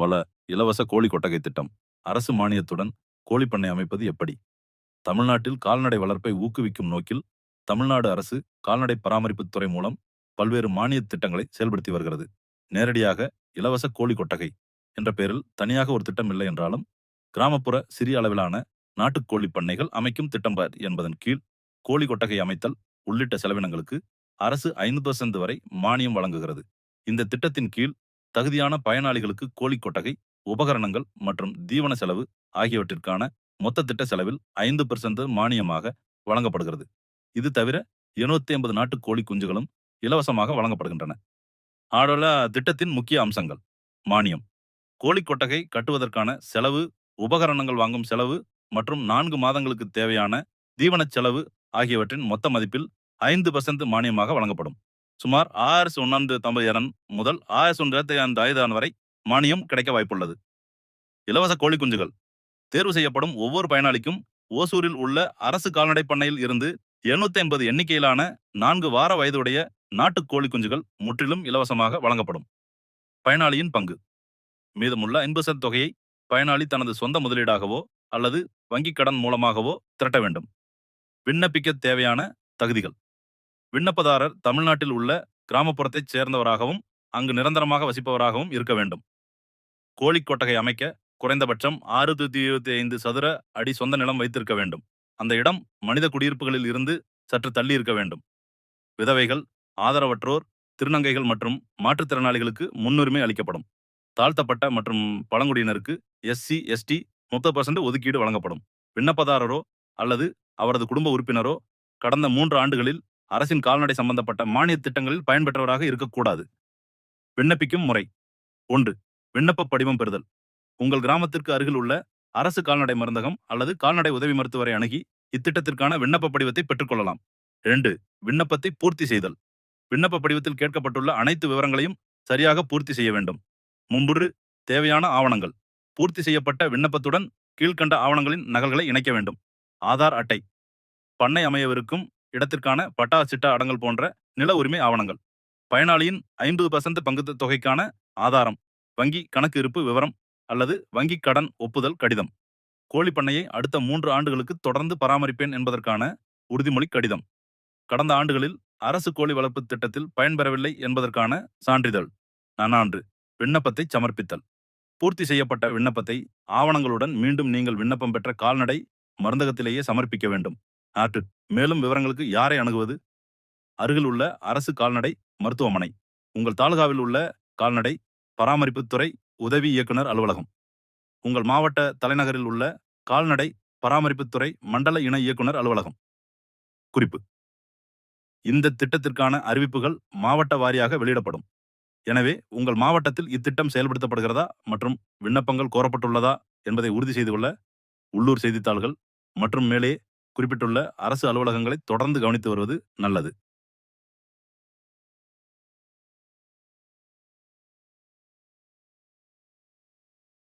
வள இலவச கோழி கொட்டகை திட்டம். அரசு மானியத்துடன் கோழிப்பண்ணை அமைப்பது எப்படி? தமிழ்நாட்டில் கால்நடை வளர்ப்பை ஊக்குவிக்கும் நோக்கில் தமிழ்நாடு அரசு கால்நடை பராமரிப்புத்துறை மூலம் பல்வேறு மானிய திட்டங்களை செயல்படுத்தி வருகிறது. நேரடியாக இலவச கோழி கொட்டகை என்ற பெயரில் தனியாக ஒரு திட்டம் இல்லை என்றாலும் கிராமப்புற சிறிய அளவிலான நாட்டுக்கோழி பண்ணைகள் அமைக்கும் திட்டம் என்பதன் கீழ் கோழி கொட்டகை அமைத்தல் உள்ளிட்ட செலவினங்களுக்கு அரசு ஐந்து பர்சன்ட் வரை மானியம் வழங்குகிறது. இந்த திட்டத்தின் கீழ் தகுதியான பயனாளிகளுக்கு கோழிக் கொட்டகை உபகரணங்கள் மற்றும் தீவன செலவு ஆகியவற்றிற்கான மொத்த திட்ட செலவில் ஐந்து பெர்சன்ட் மானியமாக வழங்கப்படுகிறது. இது தவிர 250 ஐம்பது நாட்டு கோழி குஞ்சுகளும் இலவசமாக வழங்கப்படுகின்றன. ஆடோல திட்டத்தின் முக்கிய அம்சங்கள். மானியம். கோழி கொட்டகை கட்டுவதற்கான செலவு உபகரணங்கள் வாங்கும் செலவு மற்றும் நான்கு மாதங்களுக்கு தேவையான தீவனச் செலவு ஆகியவற்றின் மொத்த மதிப்பில் ஐந்து பர்சன்ட் மானியமாக வழங்கப்படும். சுமார் ஆயிரத்தி ஒன்னாந்து தம்பதியரன் முதல் ஆயிரத்தி ஒன்றாயிரத்தி ஐந்து ஐந்து வரை மானியம் கிடைக்க வாய்ப்புள்ளது. இலவச கோழி குஞ்சுகள். தேர்வு செய்யப்படும் ஒவ்வொரு பயனாளிக்கும் ஓசூரில் உள்ள அரசு கால்நடை பண்ணையில் இருந்து 750 ஐம்பது எண்ணிக்கையிலான நான்கு வார வயதுடைய நாட்டு கோழி குஞ்சுகள் முற்றிலும் இலவசமாக வழங்கப்படும். பயனாளியின் பங்கு. மீதமுள்ள ஐம்பது தொகையை பயனாளி தனது சொந்த முதலீடாகவோ அல்லது வங்கிக் கடன் மூலமாகவோ திரட்ட வேண்டும். விண்ணப்பிக்க தேவையான தகுதிகள். விண்ணப்பதாரர் தமிழ்நாட்டில் உள்ள கிராமப்புறத்தைச் சேர்ந்தவராகவும் அங்கு நிரந்தரமாக வசிப்பவராகவும் இருக்க வேண்டும். கோழிக்கொட்டகை அமைக்க குறைந்தபட்சம் ஆறு இருபத்தி ஐந்து சதுர அடி சொந்த நிலம் வைத்திருக்க வேண்டும். அந்த இடம் மனித குடியிருப்புகளில் இருந்து சற்று தள்ளி இருக்க வேண்டும். விதவைகள் ஆதரவற்றோர் திருநங்கைகள் மற்றும் மாற்றுத்திறனாளிகளுக்கு முன்னுரிமை அளிக்கப்படும். தாழ்த்தப்பட்ட மற்றும் பழங்குடியினருக்கு எஸ்சி எஸ்டி முப்பது பர்சன்ட் ஒதுக்கீடு வழங்கப்படும். விண்ணப்பதாரரோ அல்லது அவரது குடும்ப உறுப்பினரோ கடந்த மூன்று ஆண்டுகளில் அரசின் கால்நடை சம்பந்தப்பட்ட மானிய திட்டங்களில் பயன்பெற்றவராக இருக்கக்கூடாது. விண்ணப்பிக்கும் முறை. ஒன்று விண்ணப்ப படிவம் பெறுதல். உங்கள் கிராமத்திற்கு அருகில் உள்ள அரசு கால்நடை மருந்தகம் அல்லது கால்நடை உதவி மருத்துவரை அணுகி இத்திட்டத்திற்கான விண்ணப்ப படிவத்தை பெற்றுக்கொள்ளலாம் இரண்டு விண்ணப்பத்தை பூர்த்தி செய்தல். விண்ணப்ப படிவத்தில் கேட்கப்பட்டுள்ள அனைத்து விவரங்களையும் சரியாக பூர்த்தி செய்ய வேண்டும். முன்புறு தேவையான ஆவணங்கள். பூர்த்தி செய்யப்பட்ட விண்ணப்பத்துடன் கீழ்க்கண்ட ஆவணங்களின் நகல்களை இணைக்க வேண்டும். ஆதார் அட்டை. பண்ணை அமையவிருக்கும் இடத்திற்கான பட்டா சிட்டா அடங்கல் போன்ற நில உரிமை ஆவணங்கள். பயனாளியின் ஐம்பது பர்சன்ட் பங்கு தொகைக்கான ஆதாரம் வங்கி கணக்கு இருப்பு விவரம் அல்லது வங்கி கடன் ஒப்புதல் கடிதம். கோழி பண்ணையை அடுத்த மூன்று ஆண்டுகளுக்கு தொடர்ந்து பராமரிப்பேன் என்பதற்கான உறுதிமொழி கடிதம். கடந்த ஆண்டுகளில் அரசு கோழி வளர்ப்பு திட்டத்தில் பயன்பெறவில்லை என்பதற்கான சான்றிதழ். நன்னான்று விண்ணப்பத்தை சமர்ப்பித்தல். பூர்த்தி செய்யப்பட்ட விண்ணப்பத்தை ஆவணங்களுடன் மீண்டும் நீங்கள் விண்ணப்பம் பெற்ற கால்நடை மருந்தகத்திலேயே சமர்ப்பிக்க வேண்டும். ஆற்று மேலும் விவரங்களுக்கு யாரை அணுகுவது? அருகில் உள்ள அரசு கால்நடை மருத்துவமனை. உங்கள் தாலுகாவில் உள்ள கால்நடை பராமரிப்புத்துறை உதவி இயக்குனர் அலுவலகம். உங்கள் மாவட்ட தலைநகரில் உள்ள கால்நடை பராமரிப்புத்துறை மண்டல இணை இயக்குனர் அலுவலகம். குறிப்பு. இந்த திட்டத்திற்கான அறிவிப்புகள் மாவட்ட வாரியாக வெளியிடப்படும். எனவே உங்கள் மாவட்டத்தில் இத்திட்டம் செயல்படுத்தப்படுகிறதா மற்றும் விண்ணப்பங்கள் கோரப்பட்டுள்ளதா என்பதை உறுதி செய்து கொள்ள உள்ளூர் செய்தித்தாள்கள் மற்றும் மேலே குறிப்பிட்டுள்ள அரசு அலுவலகங்களை தொடர்ந்து கவனித்து வருவது நல்லது.